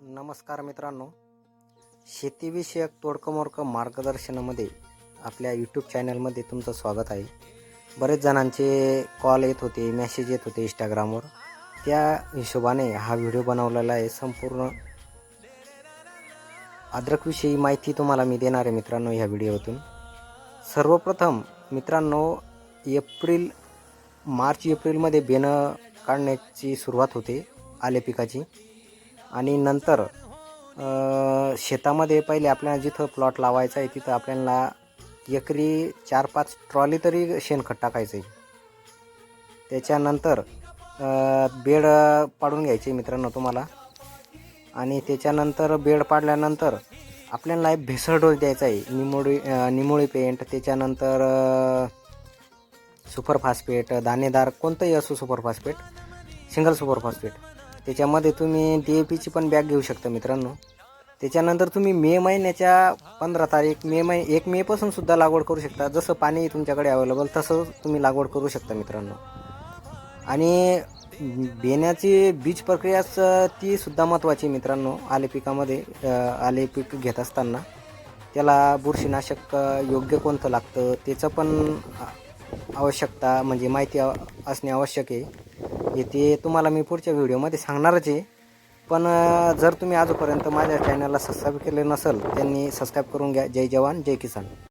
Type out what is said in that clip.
नमस्कार मित्रांनो. शेतीविषयक तोडकमोडकं मार्गदर्शनामध्ये आपल्या यूट्यूब चॅनलमध्ये तुमचं स्वागत आहे. बरेच जणांचे कॉल येत होते मेसेज येत होते इंस्टाग्रामवर त्या हिशोबाने हा व्हिडिओ बनवलेला आहे. संपूर्ण अद्रकविषयी माहिती तुम्हाला मी देणार आहे मित्रांनो ह्या व्हिडिओतून सर्वप्रथम मित्रांनो एप्रिल मार्च एप्रिलमध्ये बेणं काढण्याची सुरुवात होते आले पिकाची. आणि नंतर शेतामध्ये पहिले आपल्याला जिथं प्लॉट लावायचा आहे तिथं आपल्याला एकरी चार पाच ट्रॉली तरी शेणखत टाकायचं आहे त्याच्यानंतर बेड पाडून घ्यायचे मित्रांनो तुम्हाला. आणि त्याच्यानंतर बेड पाडल्यानंतर आपल्याला एक भेसळ डोस द्यायचा आहे निमोळी निमोळी पेंट त्याच्यानंतर सुपरफास्फेट दाणेदार कोणतंही असो सुपरफास्फेट सिंगल सुपरफास्फेट त्याच्यामध्ये तुम्ही डी ए पीची पण बॅग घेऊ शकता मित्रांनो. त्याच्यानंतर तुम्ही मे महिन्याच्या पंधरा तारीख मे मै एक मेपासून सुद्धा लागवड करू शकता. जसं पाणी तुमच्याकडे अवेलेबल तसं तुम्ही लागवड करू शकता मित्रांनो. आणि बेण्याची बीज प्रक्रियाच ती सुद्धा महत्त्वाची मित्रांनो आले पिकामध्ये आले पीक घेत असताना. त्याला बुरशीनाशक योग्य कोणतं लागतं त्याचं पण आवश्यकता म्हणजे माहिती असणे आवश्यक आहे. हे ते तुम्हाला मी पुढच्या व्हिडिओमध्ये सांगणारच आहे. पण जर तुम्ही आजपर्यंत माझ्या चॅनलला सबस्क्राईब केले नसेल त्यांनी सबस्क्राईब करून घ्या. जय जवान जय किसान.